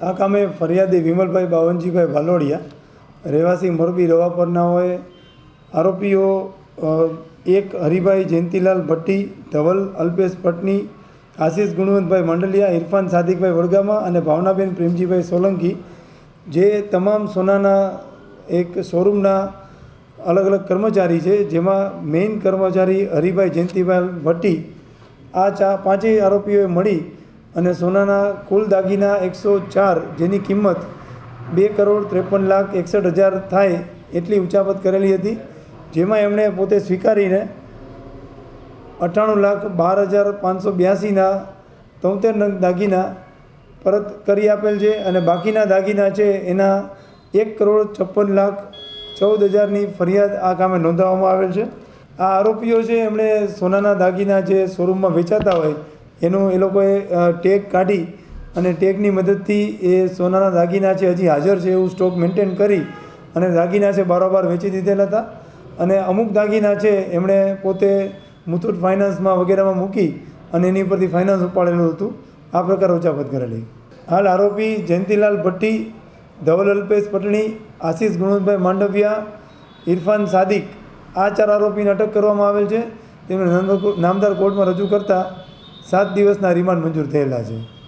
આ કામે ફરિયાદી વિમલભાઈ બાવનજીભાઈ ભાલોડિયા રહેવાસી મોરબી રવાપરનાઓએ આરોપીઓ એક હરિભાઈ જયંતિલાલ ભટ્ટી, ધવલ અલ્પેશ પટની આશિષ ગુણવંતભાઈ મંડલિયા, ઇરફાન સાદિકભાઈ વડગામા અને ભાવનાબેન પ્રેમજીભાઈ સોલંકી, જે તમામ સોનાના એક શોરૂમના અલગ અલગ કર્મચારી છે, જેમાં મેઇન કર્મચારી હરિભાઈ જયંતિભાઈ ભટ્ટી, આ ચા પાંચેય આરોપીઓએ મળી અને સોનાના કુલ દાગીના એકસો ચાર, જેની કિંમત બે કરોડ ત્રેપન લાખ એકસઠ હજાર થાય એટલી ઉચાપત કરેલી હતી, જેમાં એમણે પોતે સ્વીકારીને અઠ્ઠાણું લાખ બાર હજાર પાંચસો બ્યાસીના તોતેર દાગીના પરત કરી આપેલ છે અને બાકીના દાગીના છે એના એક કરોડ છપ્પન લાખ ચૌદ હજારની ફરિયાદ આ કામે નોંધાવવામાં આવેલ છે. આ આરોપીઓ છે, એમણે સોનાના દાગીના જે શોરૂમમાં વેચાતા હોય એનું એ લોકોએ ટેક કાઢી અને ટેગની મદદથી એ સોનાના દાગીના છે હજી હાજર છે એવું સ્ટોક મેન્ટેન કરી અને દાગીના છે બારોબાર વેચી દીધેલા હતા. અને અમુક દાગીના છે એમણે પોતે મુથુટ ફાઇનાન્સમાં વગેરેમાં મૂકી અને એની પરથી ફાઇનાન્સ ઉપાડેલું હતું. આ પ્રકારે ઉચાપત કરેલી. હાલ આરોપી જયંતિલાલ ભટ્ટી, ધવલ અલ્પેશ પટણી, આશિષ ગુણવંતભાઈ માંડવિયા, ઇરફાન સાદિક આ ચાર આરોપીને અટક કરવામાં આવેલ છે. તેમણે નામદાર કોર્ટમાં રજૂ કરતા સાત દિવસના રિમાન્ડ મંજૂર થયેલા છે.